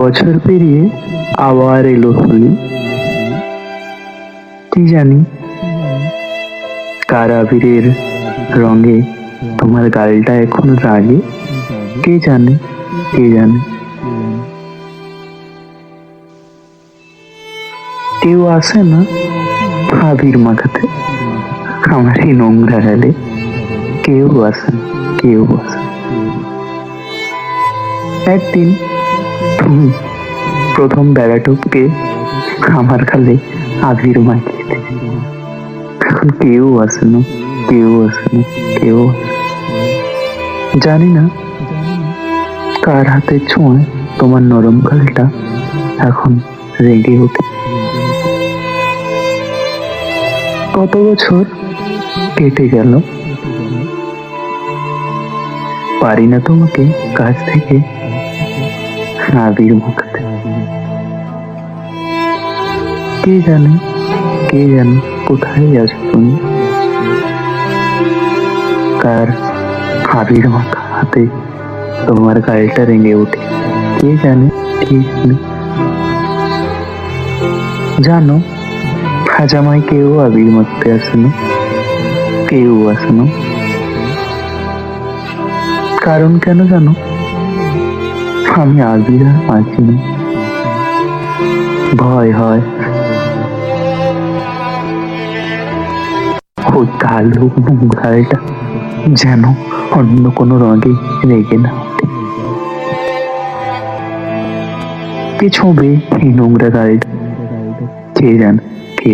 বছর পেরিয়ে আবার এলো হোলি। কি জানি? কার আবিরের রঙে তোমার গালটা এখন রাগে? কে জানে? কে জানে? কেউ আসে না আবির মাখাতে আমার এই নোংরা গালে কেউ আসে না, কেউ আসে একদিন প্রথম বেড়াটুককে আমার খালে আবির মাখিয়ে কেউ আসে না, কেউ আসে না, কেউ জানি না কার হাতে ছোঁয় তোমার নরম গালটা এখন রেগে ওঠে। কত বছর কেটে গেল? পারি না তোমাকে কাছ থেকে আবির মাখাতে কে জানে কে জানে কোথায় আছো তুমি কার আবির মাখা হাতে তোমার গালটা রেঙে ওঠে। কে জানে কে জানে? জানো আজ আমায় কেউ আবির মাখতে আসে না, কেউ আসে না। কারণ কেন জানো? আমি আবির আর মাখি না ভয় হয় ওই কালো নোংরাটা যেন অন্য কোনো রঙে রেগে না ওঠে কে ছোঁবে এই নোংরা গাড়িটা কে জানে কে?